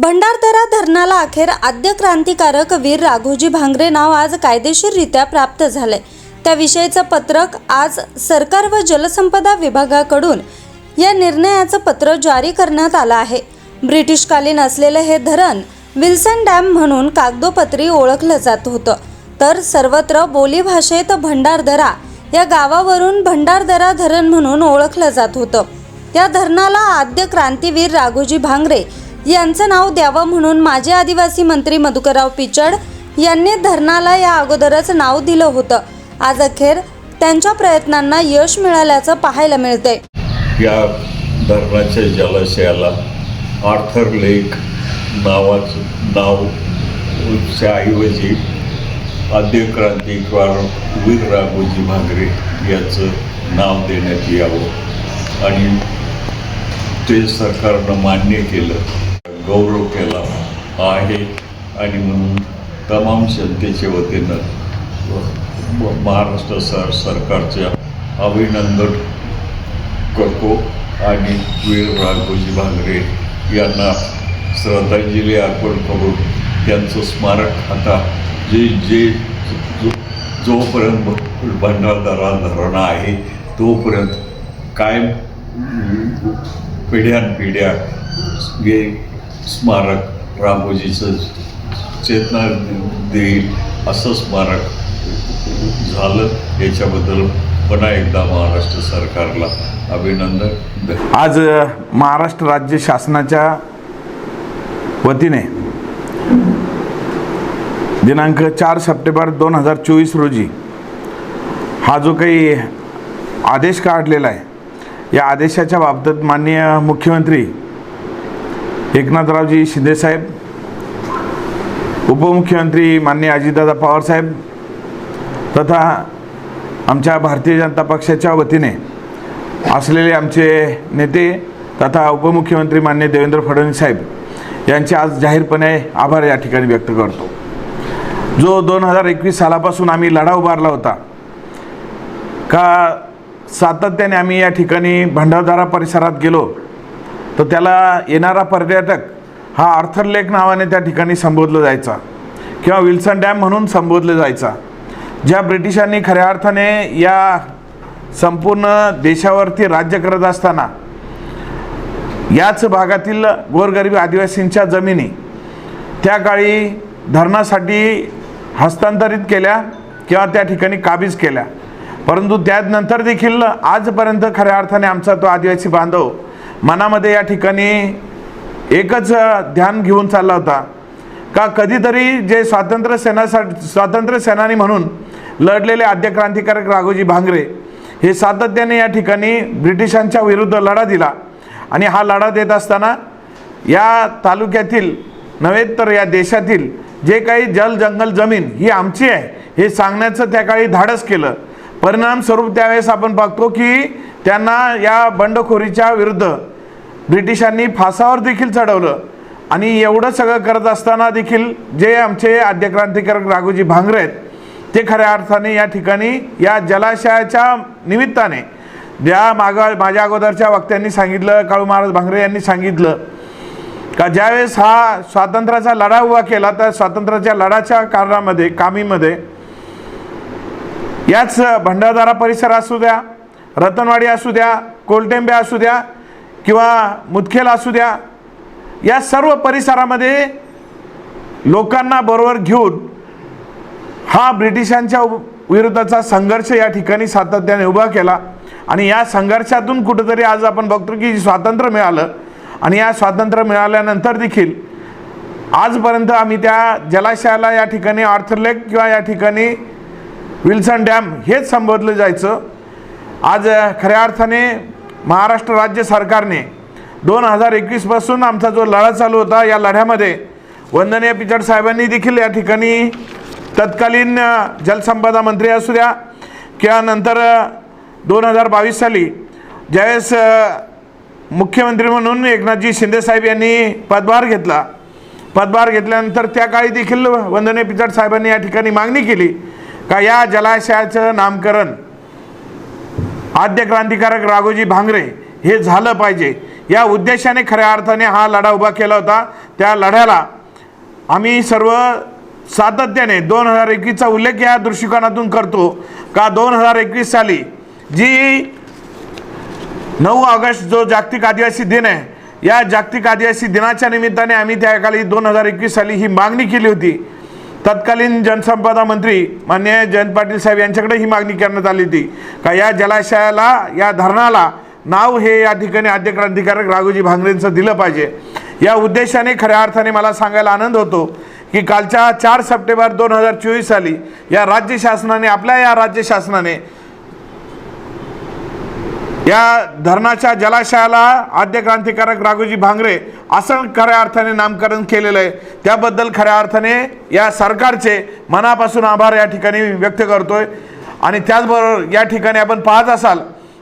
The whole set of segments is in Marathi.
भंडारदरा धरणाला अखेर आद्य क्रांतिकारक वीर राघोजी भांगरे नाव आज कायदेशीररित्या प्राप्त झाले त्याविषयीचं पत्रक आज सरकार व जलसंपदा विभागाकडून या निर्णयाचं पत्र जारी करण्यात आलं आहे. ब्रिटिशकालीन असलेलं हे धरण विल्सन डॅम म्हणून कागदोपत्री ओळखलं जात होतं. तर सर्वत्र बोलीभाषेत भंडारदरा या गावावरून भंडारदरा धरण म्हणून ओळखलं जात होतं. या धरणाला आद्य क्रांतीवीर राघोजी भांगरे यांचं नाव द्यावं म्हणून माजी आदिवासी मंत्री मधुकरराव पिचड यांनी धरणाला या अगोदरच नाव दिलं होतं. आज अखेर त्यांच्या प्रयत्नांना यश मिळाल्याचं पाहायला मिळतंय. या धरणाच्या जलाशयाला आर्थर लेक नावाचं नाव ऐवजी आद्य क्रांतिकार वीर राघोजी भांगरे याचं नाव देण्यात यावं. आणि ते सरकारनं मान्य केलं. गौरव केला आहे आणि म्हणून तमाम जनतेच्या वतीनं महाराष्ट्र सर सरकारच्या अभिनंदन करतो आणि वीर राघोजी भांगरे यांना श्रद्धांजली अर्पण करून त्यांचं स्मारक आता जे जे जो जोपर्यंत भंडारदरा धरण आहे तोपर्यंत कायम पिढ्यानपिढ्या हे स्मारक रामोजीचं चेतना देईल असं स्मारक झालं. याच्याबद्दल पुन्हा एकदा महाराष्ट्र सरकारला अभिनंदन. आज महाराष्ट्र राज्य शासनाच्या वतीने दिनांक चार सप्टेंबर दोन हजार चोवीस रोजी हा जो काही आदेश काढलेला आहे या आदेशाच्या बाबतीत माननीय मुख्यमंत्री एकनाथरावजी शिंदेसाहेब उपमुख्यमंत्री माननीय अजितदादा पवारसाहेब तथा आमच्या भारतीय जनता पक्षाच्या वतीने असलेले आमचे नेते तथा उपमुख्यमंत्री मान्य देवेंद्र फडणवीस साहेब यांचे आज जाहीरपणे आभार या ठिकाणी व्यक्त करतो. जो दोन हजार एकवीस सालापासून आम्ही लढा उभारला होता का सातत्याने आम्ही या ठिकाणी भंडारदारा परिसरात गेलो तर त्याला येणारा पर्यटक हा आर्थर लेक नावाने त्या ठिकाणी संबोधलं जायचा. किंवा विल्सन डॅम म्हणून संबोधलं जायचा. ज्या ब्रिटिशांनी खऱ्या अर्थाने या संपूर्ण देशावरती राज्य करत असताना याच भागातील गोरगरीब आदिवासींच्या जमिनी त्या काळी धरणासाठी हस्तांतरित केल्या किंवा त्या ठिकाणी काबीज केल्या. परंतु त्यानंतर देखील आजपर्यंत खऱ्या अर्थाने आमचा तो आदिवासी बांधव मनामध्ये या ठिकाणी एकच ध्यान घेऊन चालला होता. का कधीतरी जे स्वातंत्र्य सेनासाठी स्वातंत्र्य सेनानी म्हणून लढलेले आद्य क्रांतिकारक राघोजी भांगरे हे सातत्याने या ठिकाणी ब्रिटिशांच्या विरुद्ध लढा दिला. आणि हा लढा देत असताना या तालुक्यातील नव्हे तर या देशातील जे काही जल जंगल जमीन ही आमची आहे हे सांगण्याचं त्या काळी धाडस केलं. परिणामस्वरूप त्यावेळेस आपण बघतो की त्यांना या बंडखोरीच्या विरुद्ध ब्रिटिशांनी फासावर देखील चढवलं. आणि एवढं सगळं करत असताना देखील जे आमचे आद्य क्रांतिकारक राघोजी भांगरे आहेत ते खऱ्या अर्थाने या ठिकाणी या जलाशयाच्या निमित्ताने ज्या मागा माझ्या अगोदरच्या वक्त्यांनी सांगितलं काळू महाराज भांगरे यांनी सांगितलं का ज्यावेळेस हा स्वातंत्र्याचा लढा उभा केला तर स्वातंत्र्याच्या लढाच्या कारणामध्ये कामीमध्ये याच भंडारदारा परिसर असू द्या रतनवाडी असू द्या कोलटेंबे असू द्या किंवा मुदखेल असू द्या या सर्व परिसरामध्ये लोकांना बरोबर घेऊन हा ब्रिटिशांच्या उ- विरुद्धचा संघर्ष या ठिकाणी सातत्याने उभा केला. आणि या संघर्षातून कुठंतरी आज आपण बघतो की स्वातंत्र्य मिळालं. आणि या स्वातंत्र्य मिळाल्यानंतर देखील आजपर्यंत आम्ही त्या जलाशयाला या ठिकाणी आर्थरलेक किंवा या ठिकाणी विल्सन डॅम हेच संबोधलं जायचं. आज खऱ्या अर्थाने महाराष्ट्र राज्य सरकारने दोन हजार एकवीसपासून आमचा जो लढा चालू होता या लढ्यामध्ये वंदनीय पिचड साहेबांनी देखील या ठिकाणी तत्कालीन जलसंपदा मंत्री असू द्या किंवा नंतर दोन हजार बावीस साली ज्यावेळेस मुख्यमंत्री म्हणून एकनाथजी शिंदेसाहेब यांनी पदभार घेतला. पदभार घेतल्यानंतर त्या काळी देखील वंदनीय पिचड साहेबांनी या ठिकाणी मागणी केली का या जलाशयाचं नामकरण आद्य क्रांतिकारक राघोजी भांगरे हे झालं पाहिजे. या उद्देशाने खऱ्या अर्थाने हा लढा उभा केला होता. त्या लढ्याला आम्ही सर्व सातत्याने दोन हजार एकवीसचा उल्लेख या दृष्टिकोनातून करतो का दोन हजार एकवीस साली जी नऊ ऑगस्ट जो जागतिक आदिवासी दिन आहे या जागतिक आदिवासी दिनाच्या निमित्ताने आम्ही त्या दोन हजार एकवीस साली ही मागणी केली होती. तत्कालीन जनसंपदा मंत्री मान्य जयंत पाटील साहेब यांच्याकडे ही मागणी करण्यात आली होती. का या जलाशयाला या धरणाला नाव हे या ठिकाणी आद्य क्रांतिकारक राघोजी भांगरेंचं दिलं पाहिजे. या उद्देशाने खऱ्या अर्थाने मला सांगायला आनंद होतो की कालच्या चार सप्टेंबर दोन हजार चोवीस साली या राज्य शासनाने आपल्या या राज्य शासनाने या धरणाच्या जलाशयाला आद्य क्रांतिकारक राघोजी भांगरे असं खऱ्या अर्थाने नामकरण केलेलं आहे. त्याबद्दल खऱ्या अर्थाने या सरकारचे मनापासून आभार या ठिकाणी व्यक्त करतोय. आणि त्याचबरोबर या ठिकाणी आपण पाहत असाल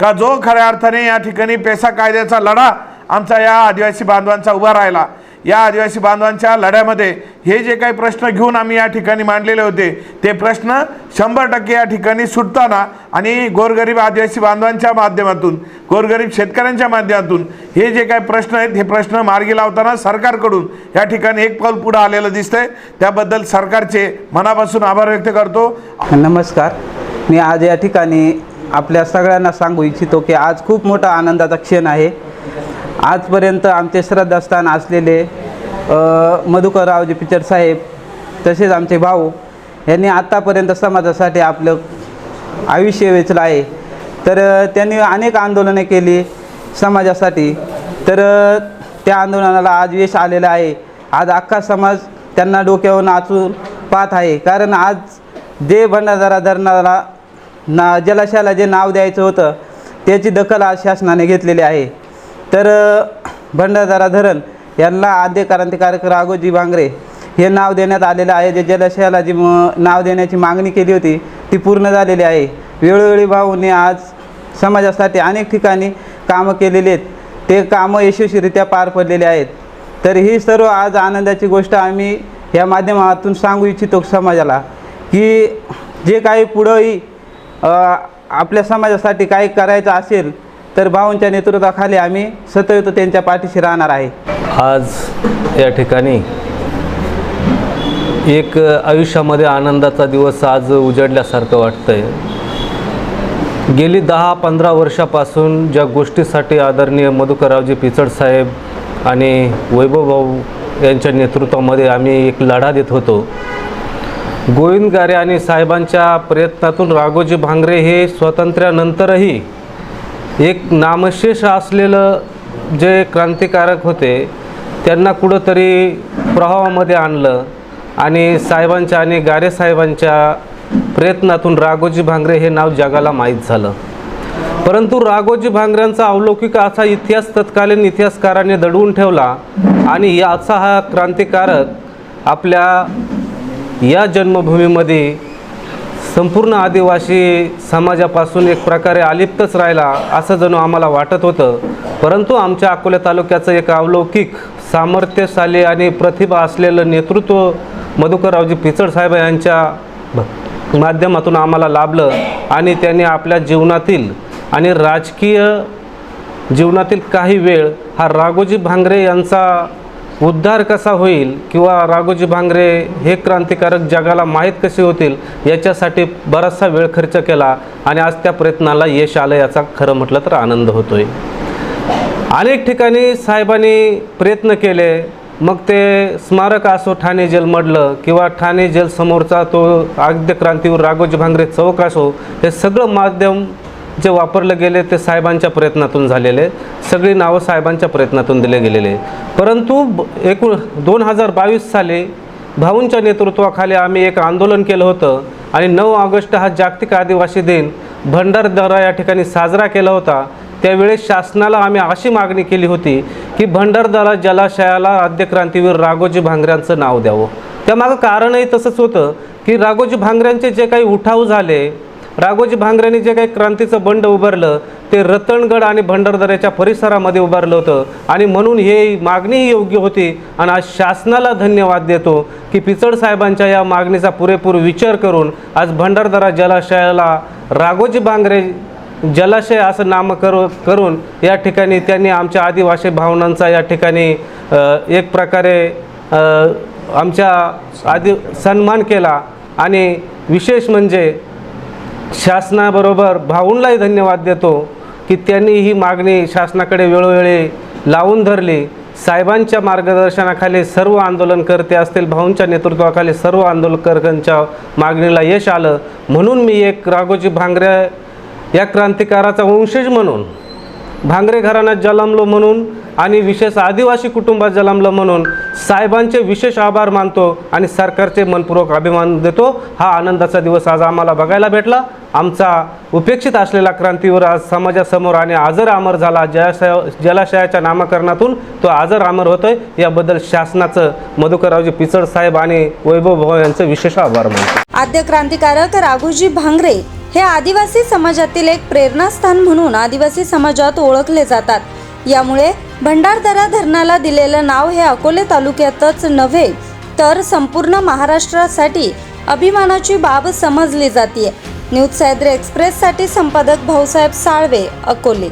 का जो खऱ्या अर्थाने या ठिकाणी पेसा कायद्याचा लढा आमचा या आदिवासी बांधवांचा उभा राहिला. या आदिवासी बांधवांच्या लढ्यामध्ये हे जे काही प्रश्न घेऊन आम्ही या ठिकाणी मांडलेले होते ते प्रश्न शंभर टक्के या ठिकाणी सुटताना आणि गोरगरीब आदिवासी बांधवांच्या माध्यमातून गोरगरीब शेतकऱ्यांच्या माध्यमातून हे जे काही प्रश्न आहेत हे प्रश्न मार्गी लावताना सरकारकडून या ठिकाणी एक पाऊल पुढं आलेलं दिसतंय. त्याबद्दल सरकारचे मनापासून आभार व्यक्त करतो. नमस्कार. मी आज या ठिकाणी आपल्या सगळ्यांना सांगू इच्छितो की आज खूप मोठा आनंदाचा क्षण आहे. आजपर्यंत आमचे श्रद्धास्थान असलेले मधुकररावजी पिचड साहेब तसेच आमचे भाऊ यांनी आत्तापर्यंत समाजासाठी आपलं आयुष्य वेचलं आहे. तर त्यांनी अनेक आंदोलने केली समाजासाठी. तर त्या आंदोलनाला आज यश आलेलं आहे. आज अख्खा समाज त्यांना डोक्यावर नाचून पाहत आहे. कारण आज जे भंडारा धरणाला ना जलाशयाला जे नाव द्यायचं होतं त्याची दखल आज शासनाने घेतलेली आहे. तर भंडारदारा धरण यांना आद्य क्रांतिकारक राघोजी बांगरे हे नाव देण्यात आलेलं आहे. जे जलाशयाला जी म नाव देण्याची मागणी केली होती ती पूर्ण झालेली आहे. वेळोवेळी भाऊने आज समाजासाठी अनेक ठिकाणी कामं केलेली आहेत. ते कामं यशस्वीरित्या पार पडलेले आहेत. तर ही सर्व आज आनंदाची गोष्ट आम्ही या माध्यमातून सांगू इच्छितो समाजाला की जे काही पुढंही आपल्या समाजासाठी काही करायचं असेल तर भाऊंच्या नेतृत्वाखाली आम्ही सतयुत त्यांच्या पाठीशी राहणार आहे. आज या ठिकाणी एक आयुष्यामध्ये आनंदाचा दिवस आज उजडल्यासारखं वाटतंय. गेली दहा पंधरा वर्षापासून ज्या गोष्टीसाठी आदरणीय मधुकररावजी पिचड साहेब आणि वैभवभाऊ यांच्या नेतृत्वामध्ये आम्ही एक लढा देत होतो. गोविंद गारे आणि साहेबांच्या प्रयत्नातून राघोजी भांगरे हे स्वातंत्र्यानंतरही एक नामशेष असलेलं जे क्रांतिकारक होते त्यांना कुठंतरी प्रवाहामध्ये आणलं आणि साहेबांच्या आणि गारे साहेबांच्या प्रयत्नातून राघोजी भांगरे हे नाव जगाला माहीत झालं. परंतु राघोजी भांगऱ्यांचा अवलौकिक असा इतिहास तत्कालीन इतिहासकाराने दडवून ठेवला आणि याचा हा क्रांतिकारक आपल्या या जन्मभूमीमध्ये संपूर्ण आदिवासी समाजापासून एक प्रकारे अलिप्तच राहिला असं जणू आम्हाला वाटत होतं. परंतु आमच्या अकोला तालुक्याचं एक अवलौकिक सामर्थ्यशाली आणि प्रतिभा असलेलं नेतृत्व मधुकररावजी पिचड साहेब यांच्या माध्यमातून आम्हाला लाभलं आणि त्यांनी आपल्या जीवनातील आणि राजकीय जीवनातील काही वेळ हा राघोजी भांगरे यांचा उद्धार कसा होईल किंवा राघोजी भांगरे हे क्रांतिकारक जगाला माहीत कसे होतील याच्यासाठी बराचसा वेळ खर्च केला आणि आज त्या प्रयत्नाला यश आलं याचा खरं म्हटलं तर आनंद होतोय. अनेक ठिकाणी साहेबांनी प्रयत्न केले मग ते स्मारक असो ठाणे जेलमधलं किंवा ठाणे जेल समोरचा तो आद्य क्रांतीवर राघोजी भांगरे चौक असो हे सगळं माध्यम जे वापरलं गेले ते साहेबांच्या प्रयत्नातून झालेले सगळी नावं साहेबांच्या प्रयत्नातून दिले गेलेले. परंतु ब- एकूण दोन हजार बावीस साली भाऊंच्या नेतृत्वाखाली आम्ही एक आंदोलन केलं होतं आणि नऊ ऑगस्ट हा जागतिक आदिवासी दिन भंडारदरा या ठिकाणी साजरा केला होता. त्यावेळेस शासनाला आम्ही अशी मागणी केली होती की भंडारदरा जलाशयाला आद्य क्रांतीवीर राघोजी भांगऱ्यांचं नाव द्यावं. त्यामागं कारणही तसंच होतं की राघोजी भांगऱ्यांचे जे काही उठाव झाले राघोजी भांगऱ्यांनी जे काही क्रांतीचं बंड उभारलं ते रतनगड आणि भंडारदऱ्याच्या परिसरामध्ये उभारलं होतं. आणि म्हणून हे मागणीही योग्य होती आणि आज शासनाला धन्यवाद देतो की पिचड साहेबांच्या या मागणीचा पुरेपूर विचार करून आज भंडारदरा जलाशयाला राघोजी भांगरे जलाशय असं नामकरण करून या ठिकाणी त्यांनी आमच्या आदिवासी भावनांचा या ठिकाणी एक प्रकारे आमच्या आदि सन्मान केला. आणि विशेष म्हणजे शासनाबरोबर भाऊंलाही धन्यवाद देतो की त्यांनी ही मागणी शासनाकडे वेळोवेळी लावून धरली. साहेबांच्या मार्गदर्शनाखाली सर्व आंदोलनकर्ते असतील भाऊंच्या नेतृत्वाखाली सर्व आंदोलनकर्त्यांच्या मागणीला यश आलं. म्हणून मी एक राघोजी भांगरे या क्रांतिकाराचा वंशज म्हणून भांगरे घराण्यात जन्मलो म्हणून आणि विशेष आदिवासी कुटुंबात जन्मलं म्हणून साहेबांचे विशेष आभार मानतो आणि सरकारचे मनपूर्वक अभिमान देतो. हा आनंदाचा दिवस आज आम्हाला बघायला भेटला. आमचा उपेक्षित असलेला क्रांतीवर आज समाजासमोर आणि आजर आमर झाला. जलाशय जलाशयाच्या नामकरणातून तो आजर आमर होतोय. याबद्दल शासनाचं मधुकररावजी पिचड साहेब आणि वैभव भाऊ यांचं विशेष आभार मानतो. आद्य क्रांतिकारक राघोजी भांगरे हे आदिवासी समाजातील एक प्रेरणास्थान म्हणून आदिवासी समाजात ओळखले जातात. यामुळे भंडारदरा धरणाला दिलेलं नाव हे अकोले तालुक्यातच नव्हे तर संपूर्ण महाराष्ट्रासाठी अभिमानाची बाब समजली जाते न्यूज सह्याद्री एक्सप्रेससाठी संपादक भाऊसाहेब साळवे अकोले.